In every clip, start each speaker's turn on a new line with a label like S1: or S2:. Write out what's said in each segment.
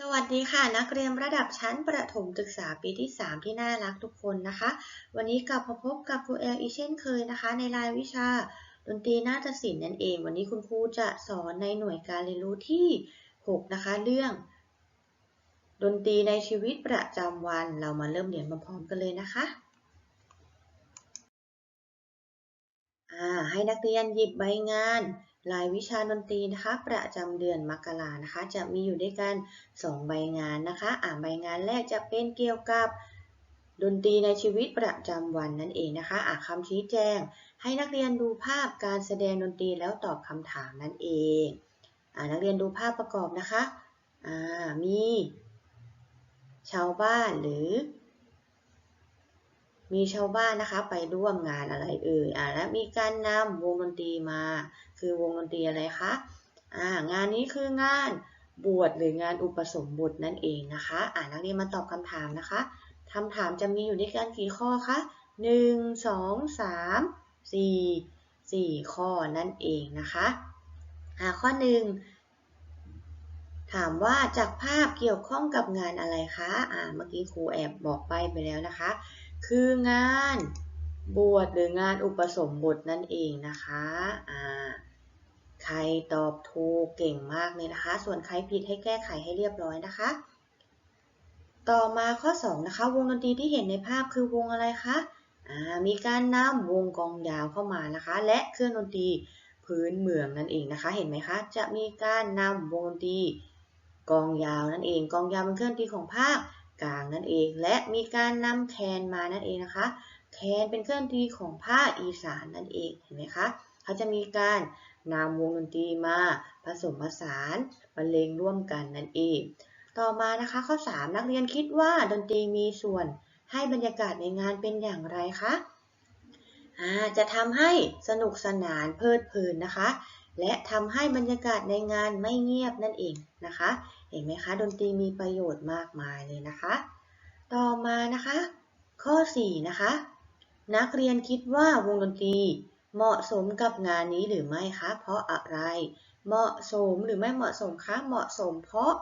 S1: สวัสดีค่ะ นักเรียนระดับชั้นประถมศึกษาปีที่ 3 ที่น่ารักทุกคนนะคะ วันนี้กลับมาพบกับครูแอลอีเช่นเคยนะคะ ในรายวิชาดนตรีนาฏศิลป์นั่นเอง วันนี้คุณครูจะสอนในหน่วยการเรียนรู้ที่ 6 นะคะ เรื่อง ดนตรีในชีวิตประจำวันเรามาเริ่มเรียนพร้อมๆกันเลยนะคะอ่าให้นักเรียนหยิบใบงาน รายวิชาดนตรีนะคะ ประจำเดือนมกรานะคะ จะมีอยู่ด้วยกัน 2 ใบงานนะคะอ่าใบงานแรกจะเป็นเกี่ยวกับดนตรีในชีวิตประจำวันนั่นเองนะคะอ่าคำชี้แจง ให้นักเรียนดูภาพการแสดงดนตรีแล้วตอบคำถามนั่นเองอ่านักเรียนดูภาพประกอบนะคะอ่ามี ชาวบ้านหรือมีชาวบ้านนะคะไปร่วมงานอะไรเอ่ยอ่าและมีการนำวงดนตรีมา คือวงดนตรีอะไรคะอ่างานนี้คืองานบวชหรืองานอุปสมบทนั่นเองนะคะอ่านักเรียนมาตอบคำถามนะคะคำถามจะมีอยู่ในการกี่ข้อคะหนึ่งสองสามสี่สี่ข้อนั่นเองนะคะอ่าข้อหนึ่งถามว่าจากภาพเกี่ยวข้องกับงานอะไรคะ อ่า เมื่อกี้ครูแอบบอกไปไปแล้วนะคะ คืองาน บวชหรืองานอุปสมบทนั่นเองนะคะอ่าใครตอบถูกเก่งมากเลยนะคะ ส่วนใครผิดให้แก้ไขให้เรียบร้อยนะคะ ต่อมาข้อ 2 นะคะ วงดนตรีที่เห็นในภาพคือวงอะไรคะอ่ามีการนำวงกองยาวเข้ามานะคะ และเครื่องดนตรีพื้นเมืองนั่นเองนะคะ เห็นไหมคะ จะมีการนำวงดนตรีกองยาวนั่นเอง กองยาวเป็นเครื่องดนตรีของภาคกลางนั่นเอง และมีการนำแคนมานั่นเองนะคะ แคนเป็นเครื่องดนตรีของภาคอีสานนั่นเองเห็นไหมคะเขาจะมีการนำวงดนตรีมาผสมผสานบรรเลงร่วมกันนั่นเอง ต่อมานะคะข้อ 3 นักเรียนคิดว่าดนตรีมีส่วนให้บรรยากาศในงานเป็นอย่างไรคะจะทำให้สนุกสนานเพลิดเพลินนะคะ และทำให้บรรยากาศในงานไม่เงียบนั่นเองนะคะ เห็นไหมคะ ดนตรีมีประโยชน์มากมายเลยนะคะ ต่อมานะคะ ข้อ 4 นะคะ นักเรียนคิดว่าวงดนตรี เหมาะสมกับงานนี้หรือไม่คะ เพราะอะไร เหมาะสมหรือไม่เหมาะสมคะ เหมาะสม เพราะ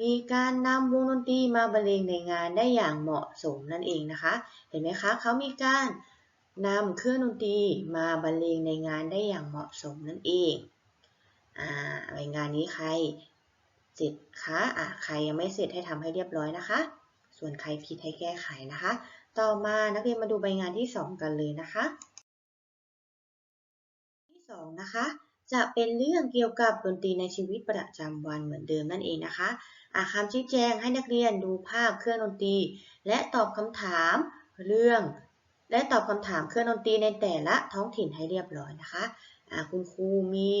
S1: มีการนำวงดนตรีมาบรรเลงในงานได้อย่างเหมาะสมนั่นเองนะคะ เห็นไหมคะเขามีการนำเครื่องดนตรีมาบรรเลงในงานได้อย่างเหมาะสมนั่นเองอ่าในงานนี้ใครเสร็จคะอ่าใครยังไม่เสร็จให้ทำให้เรียบร้อยนะคะ ส่วนใครผิดให้แก้ไขนะคะ ต่อมานักเรียนมาดูใบงานที่ 2 กันเลยนะคะ ที่2นะคะจะเป็นเรื่องเกี่ยวกับดนตรีในชีวิตประจำวันเหมือนเดิมนั่นเองนะคะอาคำชี้แจงให้นักเรียนดูภาพเครื่องดนตรี และตอบคำถามเรื่อง และตอบคำถามเครื่องดนตรีในแต่ละท้องถิ่นให้เรียบร้อยนะคะคุณครูมี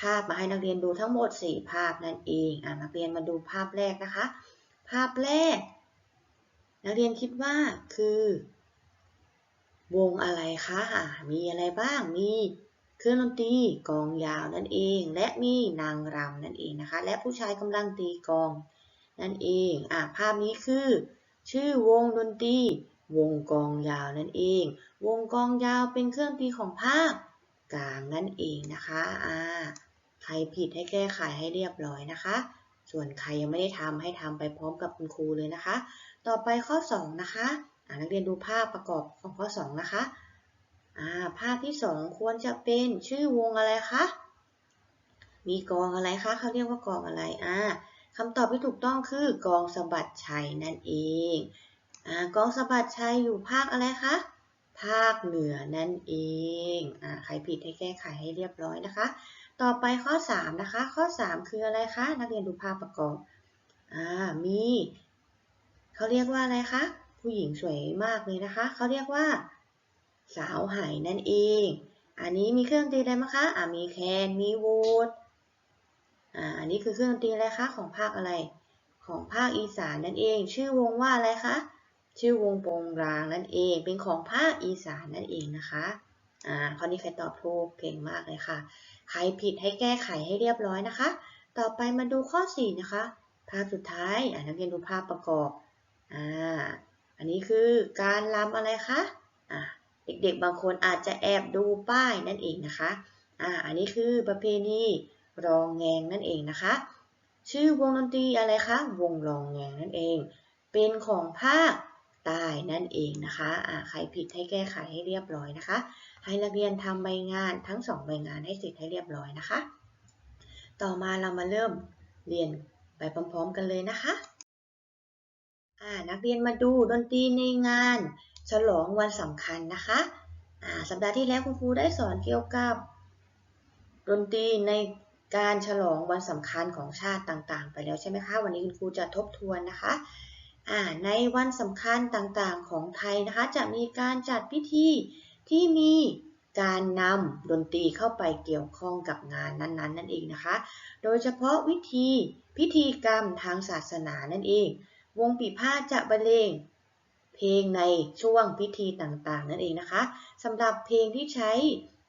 S1: ภาพมาให้นักเรียนดูทั้งหมด 4 ภาพนั่นเองอนักเรียนมาดูภาพแรกนะคะ ภาพแรก นักเรียนคิดว่าคือ วงอะไรคะมีอะไรบ้าง มีเครื่องดนตรีกองยาวนั่นเอง และมีนางรำนั่นเองนะคะ และผู้ชายกำลังตีกอง นั่นเองอ่าภาพนี้คือ ชื่อวงดนตรีวงกองยาวนั่นเอง วงกองยาวเป็นเครื่องดนตรีของภาคกลางนั่นเองนะคะอ่าใครผิดให้แก้ไขให้เรียบร้อยนะคะ ส่วนใครยังไม่ได้ทำให้ทำไปพร้อมกับคุณครูเลยนะคะ ต่อไปข้อ 2 นะคะนักเรียนดูภาพประกอบของข้อ 2 นะคะาภาพที่สองควรจะเป็นชื่อวงอะไรคะ มีกองอะไรคะเขาเรียกว่ากองอะไรอ่าคำตอบที่ถูกต้องคือกองสะบัดชัยนั่นเองอกองสะบัดชัยอยู่ภาคอะไรคะภาคเหนือนั่นเองอใครผิดให้แก้ไขให้เรียบร้อยนะคะ ต่อไปข้อ 3 นะคะ ข้อ 3 คืออะไรคะ นักเรียนดูภาพประกอบอมี เขาเรียกว่าอะไรคะ ผู้หญิงสวยมากเลยนะคะ เขาเรียกว่า สาวไหนั่นเอง อันนี้มีเครื่องดนตรีอะไรมั้งคะ อ่ามีแคน มีวูด อ่า อันนี้คือเครื่องดนตรีอะไรคะของภาคอะไร ของภาคอีสานนั่นเอง ชื่อวงว่าอะไรคะ ชื่อวงโปงรางนั่นเอง เป็นของภาคอีสานนั่นเองนะคะ อ่า ข้อนี้ใครตอบถูกเก่งมากเลยค่ะ ใครผิดให้แก้ไขให้เรียบร้อยนะคะ ต่อไปมาดูข้อ 4 นะคะภาพสุดท้ายอ่านักเรียนดูภาพประกอบ อ่า อันนี้คือการรำอะไรคะ อ่าเด็กๆบางคนอาจจะแอบดูป้ายนั่นเองนะคะ อ่า อันนี้คือประเพณีรองแงงนั่นเองนะคะ ชื่อวงดนตรีอะไรคะ วงลองแงงนั่นเอง เป็นของภาคใต้นั่นเองนะคะ อ่า ใครผิดให้แก้ไขให้เรียบร้อยนะคะ ให้นักเรียนทำใบงานทั้งสองใบงานให้เสร็จให้เรียบร้อยนะคะ ต่อมาเรามาเริ่มเรียนไปพร้อมๆกันเลยนะคะ นักเรียนมาดูดนตรีในงาน ฉลองวันสำคัญนะคะอ่าสัปดาห์ที่แล้วคุณครูได้สอนเกี่ยวกับ ดนตรีในการฉลองวันสำคัญของชาติต่างๆ ไปแล้วใช่ไหมคะ วันนี้คุณครูจะทบทวนนะคะอ่าในวันสำคัญต่างๆของไทยนะคะ จะมีการจัดพิธีที่มีการนำดนตรีเข้าไปเกี่ยวข้องกับงานนั้นๆ นั่นเองนะคะ โดยเฉพาะวิธีพิธีกรรมทางศาสนานั่นเอง วงปีพาจะบรรเลงเพลงในช่วงพิธีต่างๆ นั่นเองนะคะสำหรับเพลงที่ใช้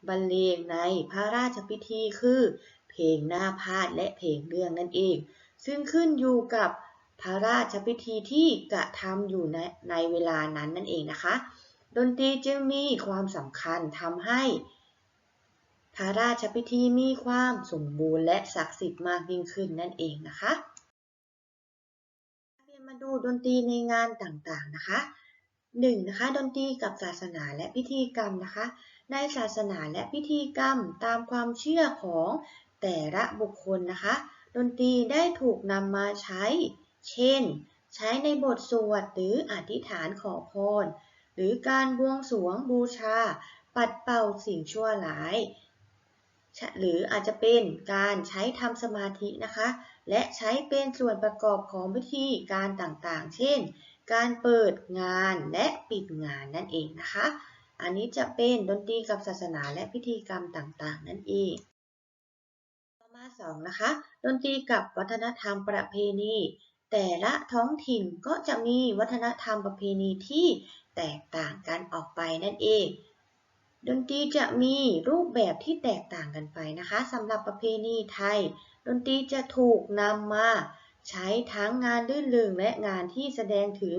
S1: บรรเลงในพระราชพิธีคือ เพลงหน้าพาดและเพลงเรื่องนั่นเอง ซึ่งขึ้นอยู่กับพระราชพิธีที่กระทำอยู่ในในเวลานั้นนั่นเองนะคะ ดนตรีจึงมีความสำคัญทำให้ พระราชพิธีมีความสมบูรณ์และศักดิ์สิทธิ์มากยิ่งขึ้นนั่นเองนะคะ ดูดนตรีในงานต่างๆนะคะหนึ่งนะคะดนตรีกับศาสนาและพิธีกรรมนะคะ ในศาสนาและพิธีกรรมตามความเชื่อของแต่ละบุคคลนะคะ ดนตรีได้ถูกนำมาใช้ เช่น ใช้ในบทสวดหรืออธิษฐานขอพร หรือการบวงสรวงบูชา ปัดเป่าสิ่งชั่วร้าย หรืออาจจะเป็นการใช้ทำสมาธินะคะ และใช้เป็นส่วนประกอบของพิธีการต่างๆ เช่น การเปิดงานและปิดงานนั่นเองนะคะ อันนี้จะเป็นดนตรีกับศาสนาและพิธีกรรมต่างๆ นั่นเองต่อมาสองนะคะ ดนตรีกับวัฒนธรรมประเพณี แต่ละท้องถิ่นก็จะมีวัฒนธรรมประเพณีที่แตกต่างกันออกไปนั่นเองดนตรีจะมีรูปแบบที่แตกต่างกันไปนะคะสำหรับประเพณีไทย ดนตรีจะถูกนำมาใช้ทั้งงานลื่นเริงและงานที่แสดงถึง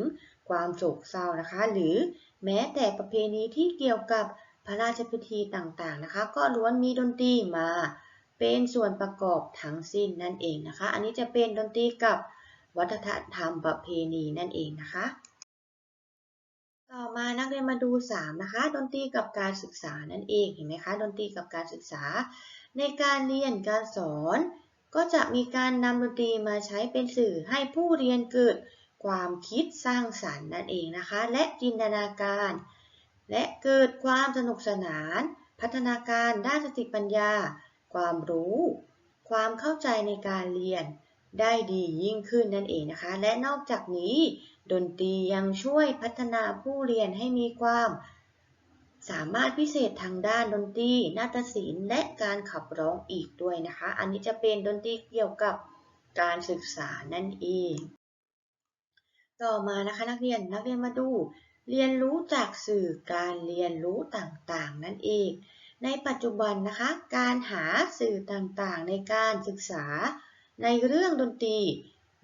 S1: ความโศกเศร้านะคะ หรือแม้แต่ประเพณีที่เกี่ยวกับพระราชพิธีต่างๆนะคะ ก็ล้วนมีดนตรีมาเป็นส่วนประกอบทั้งสิ้นนั่นเองนะคะ อันนี้จะเป็นดนตรีกับวัฒนธรรมประเพณีนั่นเองนะคะ ต่อมานักเรียนมาดู 3 นะคะ ดนตรีกับการศึกษานั่นเองเห็นไหมคะ ดนตรีกับการศึกษา ในการเรียนการสอน ก็จะมีการนำดนตรีมาใช้เป็นสื่อให้ผู้เรียนเกิดความคิดสร้างสรรค์นั่นเองนะคะ และจินตนาการ และเกิดความสนุกสนาน พัฒนาการด้านสติปัญญา ความรู้ ความเข้าใจในการเรียน ได้ดียิ่งขึ้นนั่นเองนะคะ และนอกจากนี้ ดนตรียังช่วยพัฒนาผู้เรียนให้มีความ สามารถพิเศษทางด้านดนตรีนาฏศิลป์และการขับร้องอีกด้วยนะคะ อันนี้จะเป็นดนตรีเกี่ยวกับการศึกษานั่นเอง ต่อมานะคะนักเรียนนักเรียนมาดู เรียนรู้จากสื่อการเรียนรู้ต่างๆ นั่นเอง ในปัจจุบันนะคะ การหาสื่อต่างๆ ในการศึกษา ในเรื่องดนตรี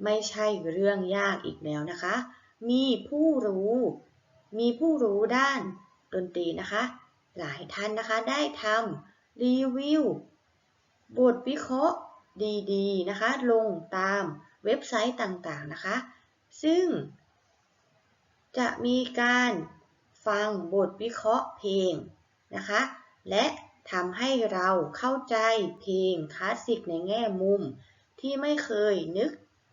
S1: ไม่ใช่เรื่องยากอีกแล้วนะคะ มีผู้รู้ มีผู้รู้ด้าน ดนตรีนะคะ หลายท่านนะคะได้ทำรีวิวบทวิเคราะห์ดีๆนะคะ ลงตามเว็บไซต์ต่างๆนะคะ ซึ่ง จะมีการฟังบทวิเคราะห์เพลงนะคะ และทำให้เราเข้าใจเพลงคลาสสิกในแง่มุม ที่ไม่เคยนึก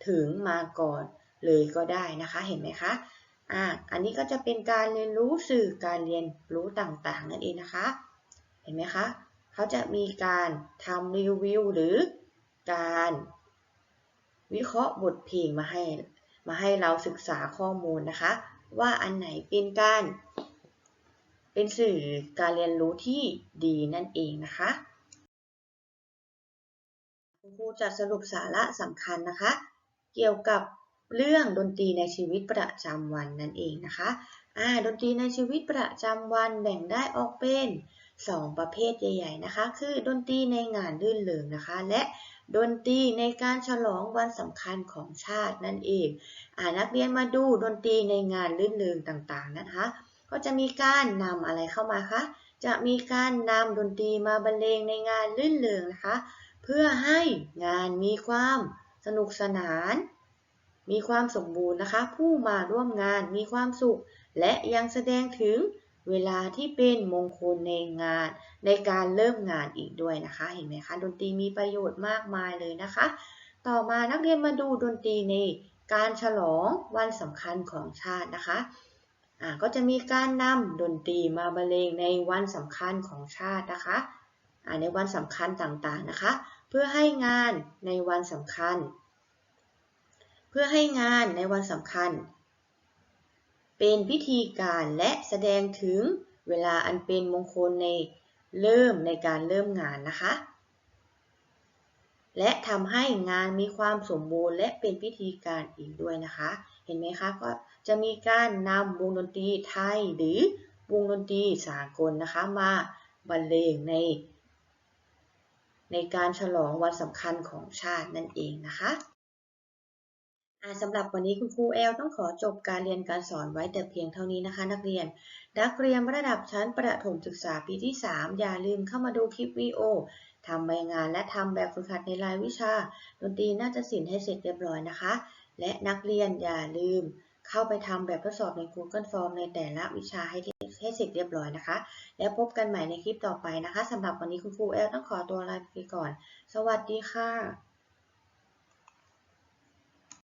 S1: ถึงมาก่อนเลยก็ได้นะคะ เห็นไหมคะ อ่าอันนี้ก็จะเป็นการเรียนรู้สื่อการเรียนรู้ต่างๆ นั่นเองนะคะ เห็นไหมคะเขาจะมีการทำรีวิวหรือการวิเคราะห์บทเพลงมาให้มาให้เราศึกษาข้อมูลนะคะ ว่าอันไหนเป็นการเป็นสื่อการเรียนรู้ที่ดีนั่นเองนะคะครูจะสรุปสาระสำคัญนะคะ เกี่ยวกับ เรื่องดนตรีในชีวิตประจำวันนั่นเองนะคะอ่าดนตรีในชีวิตประจำวันแบ่งได้ออกเป็น 2 ประเภทใหญ่ ๆนะคะ คือดนตรีในงานรื่นเริงนะคะ และดนตรีในการฉลองวันสำคัญของชาตินั่นเองอ่านักเรียนมาดูดนตรีในงานรื่นเริงต่างๆนะคะ ก็จะมีการนำอะไรเข้ามาคะ จะมีการนำดนตรีมาบรรเลงในงานรื่นเริงนะคะ เพื่อให้งานมีความสนุกสนาน มีความสมบูรณ์นะคะ ผู้มาร่วมงานมีความสุข และยังแสดงถึงเวลาที่เป็นมงคลในงาน ในการเริ่มงานอีกด้วยนะคะ เห็นไหมคะ ดนตรีมีประโยชน์มากมายเลยนะคะ ต่อมานักเรียนมาดูดนตรีในการฉลองวันสำคัญของชาตินะคะก็จะมีการนำดนตรีมาบรรเลงในวันสำคัญของชาตินะคะในวันสำคัญต่างๆนะคะ เพื่อให้งานในวันสำคัญ เพื่อให้งานในวันสำคัญ เป็นพิธีการและแสดงถึงเวลาอันเป็นมงคลในเริ่มในการเริ่มงานนะคะ และทำให้งานมีความสมบูรณ์และเป็นพิธีการอีกด้วยนะคะ เห็นไหมคะก็จะมีการนำวงดนตรีไทยหรือวงดนตรีสากลนะคะมาบรรเลงในในการฉลองวันสำคัญของชาตินั่นเองนะคะ สำหรับวันนี้คุณครูแอลต้องขอจบการเรียนการสอนไว้แต่เพียงเท่านี้นะคะ นักเรียน นักเรียนระดับชั้นประถมศึกษาปีที่ 3 อย่าลืมเข้ามาดูคลิปวิดีโอทำใบงานและทำแบบฝึกหัดในรายวิชา ดนตรีน่าจะศิลป์ให้เสร็จเรียบร้อยนะคะ และนักเรียนอย่าลืมเข้าไปทำแบบทดสอบใน Google Form ในแต่ละวิชาให้ให้เสร็จเรียบร้อยนะคะ แล้วพบกันใหม่ในคลิปต่อไปนะคะสำหรับวันนี้คุณครูแอลต้องขอตัวลาไปก่อน สวัสดีค่ะ